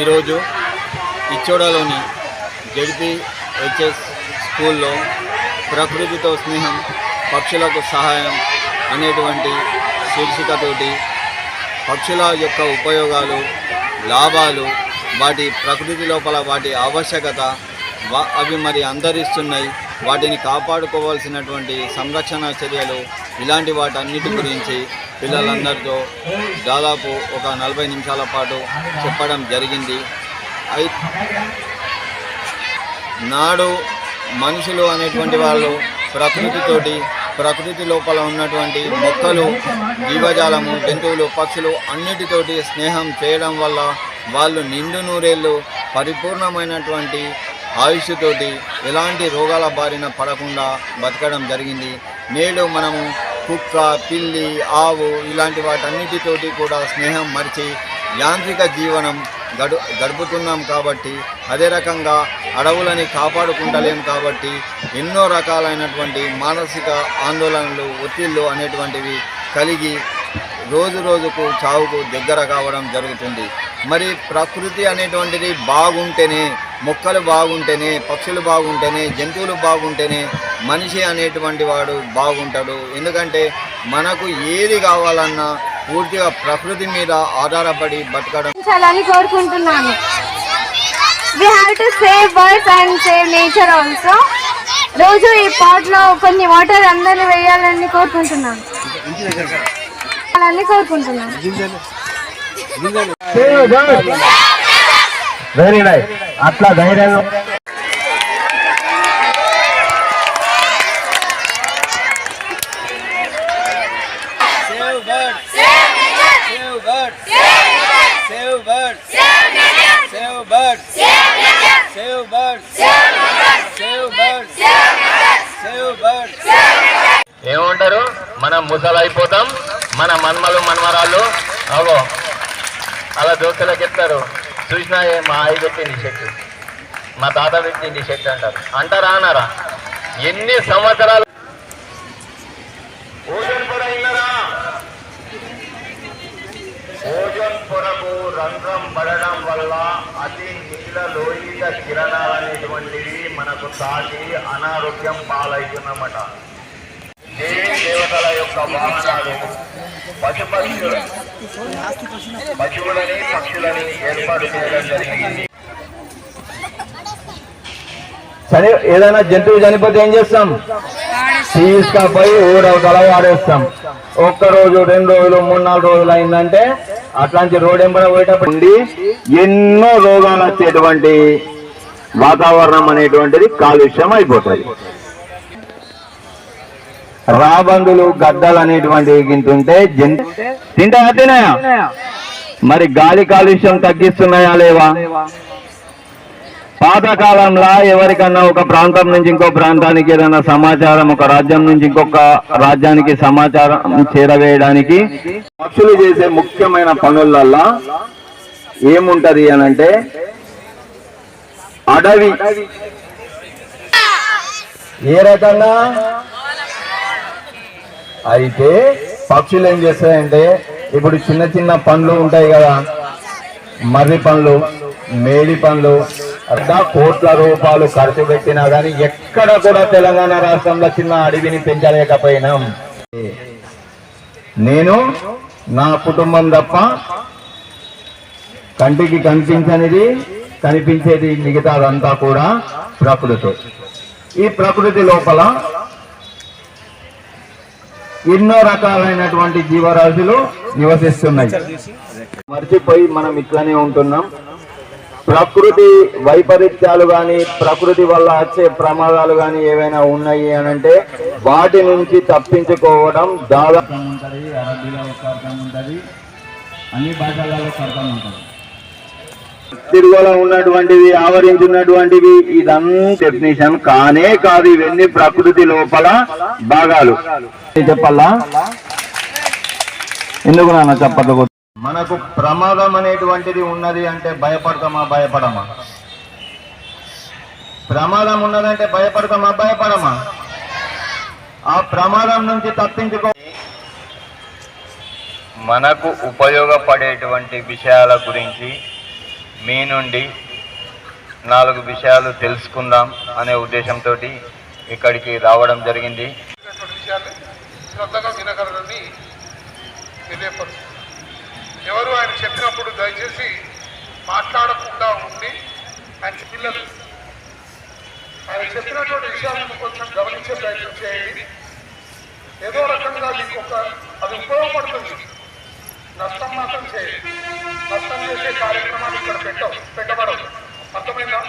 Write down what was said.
ఈరోజు ఇచ్చోడలోని ZP HS స్కూల్లో ప్రకృతితో స్నేహం పక్షులకు సహాయం అనేటువంటి శీర్షికతోటి పక్షుల యొక్క ఉపయోగాలు లాభాలు వాటి ప్రకృతి లోపల వాటి ఆవశ్యకత అవి మరి అందరిస్తున్నాయి. వాటిని కాపాడుకోవాల్సినటువంటి సంరక్షణ చర్యలు ఇలాంటి వాటన్నిటి గురించి పిల్లలందరితో దాదాపు ఒక నలభై నిమిషాల పాటు చెప్పడం జరిగింది. అయి నాడు మనుషులు అనేటువంటి వాళ్ళు ప్రకృతితోటి ప్రకృతి లోపల ఉన్నటువంటి మొక్కలు జీవజాలము జంతువులు పక్షులు అన్నిటితోటి స్నేహం చేయడం వల్ల వాళ్ళు నిండు నూరేళ్ళు పరిపూర్ణమైనటువంటి ఆయుష్తోటి ఎలాంటి రోగాల బారిన పడకుండా బతకడం జరిగింది. నేడు మనము కుక్క పిల్లి ఆవు ఇలాంటి వాటన్నిటితోటి కూడా స్నేహం మరిచి యాంత్రిక జీవనం గడు గడుపుతున్నాం కాబట్టి అదే రకంగా అడవులని కాపాడుకుంటలేం కాబట్టి ఎన్నో రకాలైనటువంటి మానసిక ఆందోళనలు ఒత్తిళ్ళు అనేటువంటివి కలిగి రోజు రోజుకు చావుకు దగ్గర కావడం జరుగుతుంది. మరి ప్రకృతి అనేటువంటిది బాగుంటేనే మొక్కలు బాగుంటేనే పక్షులు బాగుంటేనే జంతువులు బాగుంటేనే మనిషి అనేటువంటి వాడు బాగుంటాడు. ఎందుకంటే మనకు ఏది కావాలన్నా పూర్తిగా ప్రకృతి మీద ఆధారపడి బతకడం కోరుకుంటున్నాను. We have to save birds and save nature also రోజు ఈ పాట్లో కొన్ని వాటర్ అందరిని వేయాలని కోరుకుంటున్నాను. కోరుకుంటున్నాను. వెరీ నైస్ అట్లా ధైర్యం ఏమంటారు? మనం ముసలైపోతాం మన మన్మలు మన్మరాలు అవో అలా దోశలో చెప్తారు. చూసినా ఏ మా ఆయి పెట్టింది చెట్టు? మా తాత పెట్టింది చెట్టు అంటారు. అంటారా అన్నారా? ఎన్ని సంవత్సరాలు? ఓజోన్ పొర అయినరా ఓజోన్ పొరకు రంధ్రం పడడం వల్ల అతి నీళ్ళ లోహిత కిరణాలు అనేటువంటివి మనకు తాకి అనారోగ్యం పాలవుతున్నమాట. దేవి దేవతల యొక్క వాహనాలు పశుపక్షులు పశువులని పక్షులని ఏర్పాటు చేయడం జరిగింది. చని ఏదైనా జంతువు చనిపోతే ఏం చేస్తాం? తీసుకపోయి ఊరవతల వాడేస్తాం. ఒక్క రోజు రెండు రోజులు మూడు నాలుగు రోజులు అయిందంటే అట్లాంటి రోడ్ ఎంబడ పోయేటప్పుడు ఎన్నో రోగాలు వచ్చేటువంటి వాతావరణం అనేటువంటిది కాలుష్యం అయిపోతుంది. రాబందులు గద్దలు అనేటువంటివి గింటుంటే జంతు తింటా తినాయా? మరి గాలి కాలుష్యం తగ్గిస్తున్నాయా లేవా? పాతకాలంలో ఎవరికన్నా ఒక ప్రాంతం నుంచి ఇంకో ప్రాంతానికి ఏదైనా సమాచారం ఒక రాజ్యం నుంచి ఇంకొక రాజ్యానికి సమాచారం చేరవేయడానికి పక్షులు చేసే ముఖ్యమైన పనులల్లా ఏముంటది అనంటే అడవి. ఏ రకంగా? అయితే పక్షులు ఏం చేస్తాయంటే ఇప్పుడు చిన్న చిన్న పండ్లు ఉంటాయి కదా మర్రి పండ్లు మేడి పండ్లు అట్లా కోట్ల రూపాయలు ఖర్చు పెట్టినా కానీ ఎక్కడ కూడా తెలంగాణ రాష్ట్రంలో చిన్న అడవిని పెంచలేకపోయినాం. నేను నా కుటుంబం తప్ప కంటికి కనిపించనిది కనిపించేది మిగతాదంతా కూడా ప్రకృతి. ఈ ప్రకృతి లోపల ఎన్నో రకాలైనటువంటి జీవరాశులు నివసిస్తున్నాయి. మర్చిపోయి మనం ఇట్లానే ఉంటున్నాం. ప్రకృతి వైపరీత్యాలు కానీ ప్రకృతి వల్ల వచ్చే ప్రమాదాలు కానీ ఏవైనా ఉన్నాయి అని అంటే వాటి నుంచి తప్పించుకోవడం దాదాపు ఉంటుంది అరబీలో అన్ని భాషలలో ఉంటుంది. తిరుగులో ఉన్నటువంటివి ఆవరించున్నటువంటివి ఇదంతా డెఫినేషన్ కానే కాదు. ఇవన్నీ ప్రకృతి లోపల భాగాలు. చెప్పాలా? ఎందుకు నాన్న చెప్పదు మనకు ప్రమాదం అనేటువంటిది ఉన్నది అంటే భయపడతామా భయపడమా? ప్రమాదం ఉన్నదంటే భయపడతామా భయపడమా? ఆ ప్రమాదం నుంచి తప్పించుకో మనకు ఉపయోగపడేటువంటి విషయాల గురించి మీ నుండి నాలుగు విషయాలు తెలుసుకుందాం అనే ఉద్దేశంతో ఇక్కడికి రావడం జరిగింది. శ్రద్ధగా వినగలరని తెలియపరుస్తుంది ఎవరు ఆయన చెప్పినప్పుడు దయచేసి మాట్లాడకుండా ఉండి ఆయన పిల్లలు ఆయన చెప్పినటువంటి విషయాలను కొంచెం గమనించే ప్రయత్నం చేయండి. ఏదో రకంగా మీకు ఒక అది ఉపయోగపడుతుంది. నష్టం మాత్రం చేయండి నష్టం చేసే కార్యక్రమాలు ఇక్కడ పెట్టవు పెట్టబడవు అర్థమైందా?